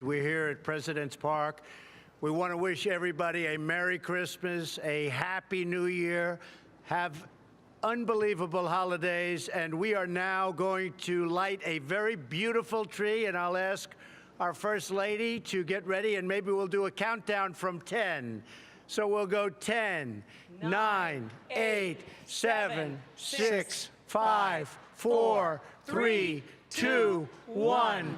We're here at President's Park. We want to wish everybody a Merry Christmas, a Happy New Year, have unbelievable holidays, and we are now going to light a very beautiful tree, and I'll ask our First Lady to get ready, and maybe we'll do a countdown from 10. So we'll go 10, 9, 8, 7, 6, 5, 4, 3, 2, 1.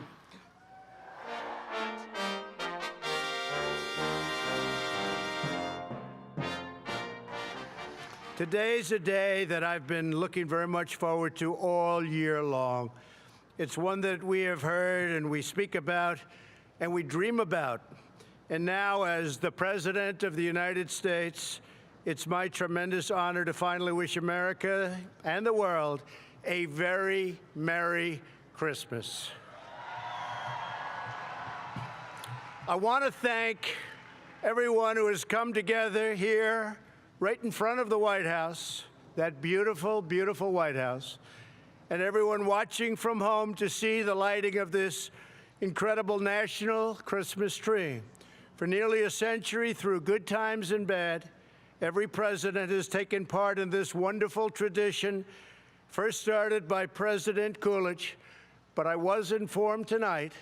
Today's a day that I've been looking very much forward to all year long. It's one that we have heard and we speak about and we dream about. And now, as the President of the United States, it's my tremendous honor to finally wish America and the world a very Merry Christmas. I want to thank everyone who has come together here right in front of the White House, that beautiful, beautiful White House, and everyone watching from home to see the lighting of this incredible national Christmas tree. For nearly a century, through good times and bad, every president has taken part in this wonderful tradition, first started by President Coolidge. But I was informed tonight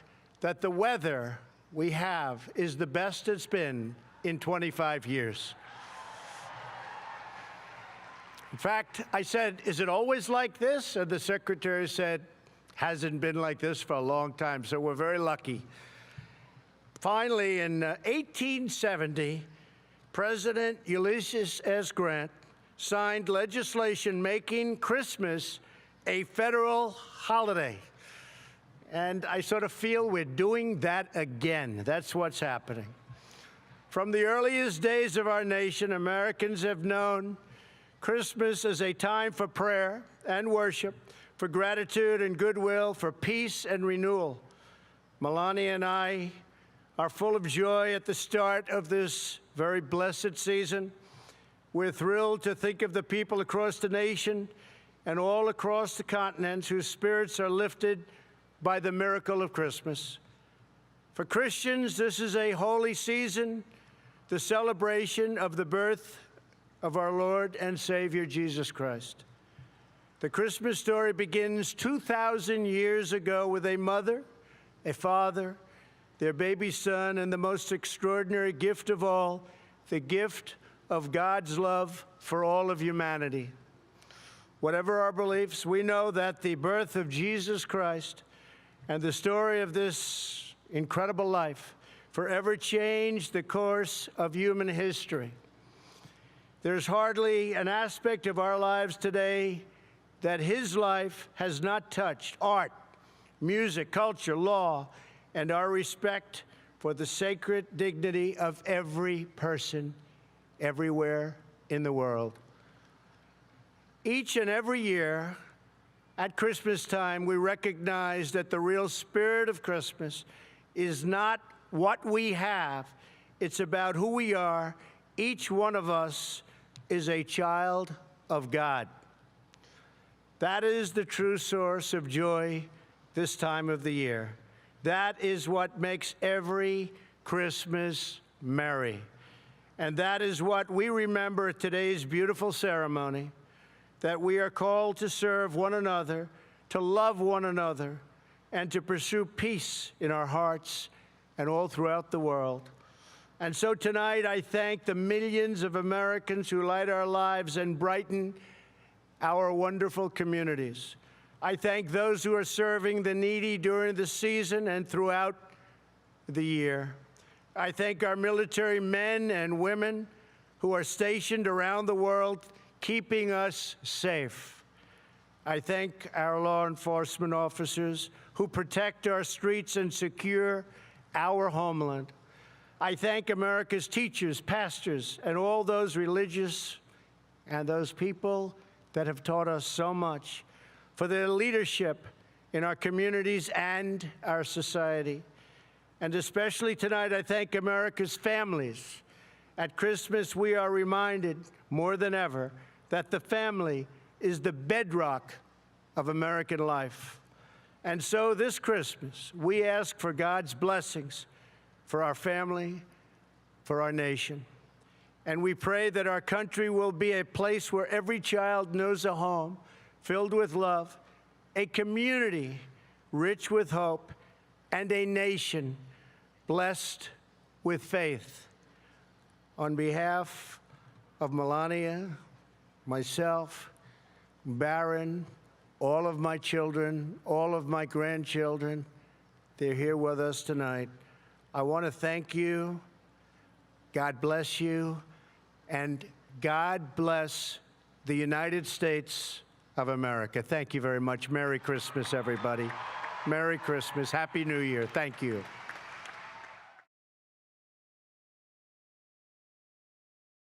that the weather we have is the best it's been in 25 years. In fact, I said, Is it always like this? And the secretary said, Hasn't been like this for a long time, so we're very lucky. Finally, in uh, 1870, President Ulysses S. Grant signed legislation making Christmas a federal holiday. And I sort of feel we're doing that again. That's what's happening. From the earliest days of our nation, Americans have known Christmas is a time for prayer and worship, for gratitude and goodwill, for peace and renewal. Melania and I are full of joy at the start of this very blessed season. We're thrilled to think of the people across the nation and all across the continents whose spirits are lifted by the miracle of Christmas. For Christians, this is a holy season, the celebration of the birth of our Lord and Savior Jesus Christ. The Christmas story begins 2,000 years ago with a mother, a father, their baby son, and the most extraordinary gift of all, the gift of God's love for all of humanity. Whatever our beliefs, we know that the birth of Jesus Christ and the story of this incredible life forever changed the course of human history. There's hardly an aspect of our lives today that his life has not touched art, music, culture, law, and our respect for the sacred dignity of every person everywhere in the world. Each and every year at Christmas time, we recognize that the real spirit of Christmas is not what we have, it's about who we are, each one of us is a child of God. That is the true source of joy this time of the year. That is what makes every Christmas merry. And that is what we remember at today's beautiful ceremony that we are called to serve one another, to love one another, and to pursue peace in our hearts and all throughout the world. And so tonight, I thank the millions of Americans who light our lives and brighten our wonderful communities. I thank those who are serving the needy during the season and throughout the year. I thank our military men and women who are stationed around the world, keeping us safe. I thank our law enforcement officers who protect our streets and secure our homeland. I thank America's teachers, pastors, and all those religious and those people that have taught us so much for their leadership in our communities and our society. And especially tonight, I thank America's families. At Christmas, we are reminded more than ever that the family is the bedrock of American life. And so this Christmas, we ask for God's blessings for our family, for our nation. And we pray that our country will be a place where every child knows a home filled with love, a community rich with hope, and a nation blessed with faith. On behalf of Melania, myself, Barron, all of my children, all of my grandchildren, they're here with us tonight. I want to thank you. God bless you. And God bless the United States of America. Thank you very much. Merry Christmas, everybody. Merry Christmas. Happy New Year. Thank you.